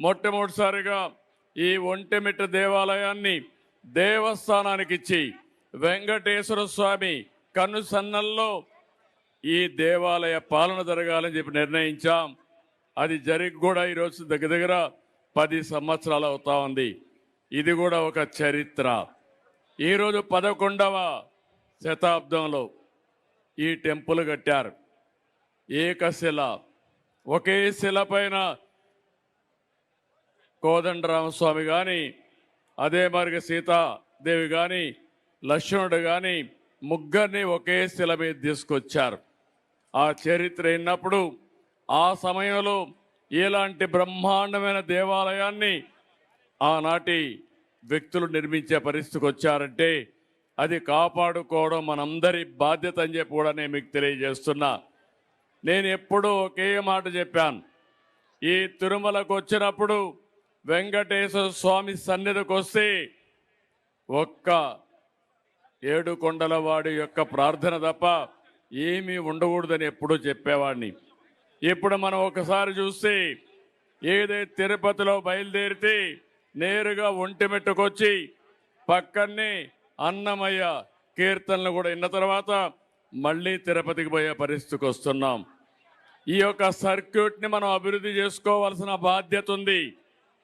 మొట్టమొదటిసారిగా ఈ ఒంటెమిట్ట దేవాలయాన్ని దేవస్థానానికి ఇచ్చి వెంకటేశ్వర స్వామి కన్నుసన్నల్లో ఈ దేవాలయ పాలన జరగాలని చెప్పి నిర్ణయించాం. అది జరిగి కూడా ఈరోజు దగ్గర దగ్గర పది సంవత్సరాలు అవుతా ఉంది. ఇది కూడా ఒక చరిత్ర. ఈరోజు పదకొండవ శతాబ్దంలో ఈ టెంపుల్ కట్టారు. ఏకశిల. ఒకే శిల పైన కోదండరామస్వామి కానీ అదే మరిగా సీతాదేవి కానీ లక్ష్మణుడు కానీ ముగ్గురిని ఒకే శిల మీద తీసుకొచ్చారు. ఆ చరిత్ర అయినప్పుడు ఆ సమయంలో ఇలాంటి బ్రహ్మాండమైన దేవాలయాన్ని ఆనాటి వ్యక్తులు నిర్మించే పరిస్థితికి వచ్చారంటే అది కాపాడుకోవడం మనందరి బాధ్యత అని చెప్పి కూడా నేను మీకు తెలియజేస్తున్నా. నేను ఎప్పుడూ ఒకే మాట చెప్పాను. ఈ తిరుమలకు వచ్చినప్పుడు వెంకటేశ్వర స్వామి సన్నిధికి వస్తే ఒక్క ఏడు వాడి యొక్క ప్రార్థన తప్ప ఏమీ ఉండకూడదని ఎప్పుడూ చెప్పేవాడిని. ఇప్పుడు మనం ఒకసారి చూస్తే ఏదైతే తిరుపతిలో బయలుదేరితే నేరుగా ఒంటిమెట్టుకొచ్చి పక్కనే అన్నమయ్య కీర్తనలు కూడా విన్న తర్వాత మళ్ళీ తిరుపతికి పోయే పరిస్థితికి వస్తున్నాం. ఈ యొక్క సర్క్యూట్ని మనం అభివృద్ధి చేసుకోవాల్సిన బాధ్యత ఉంది.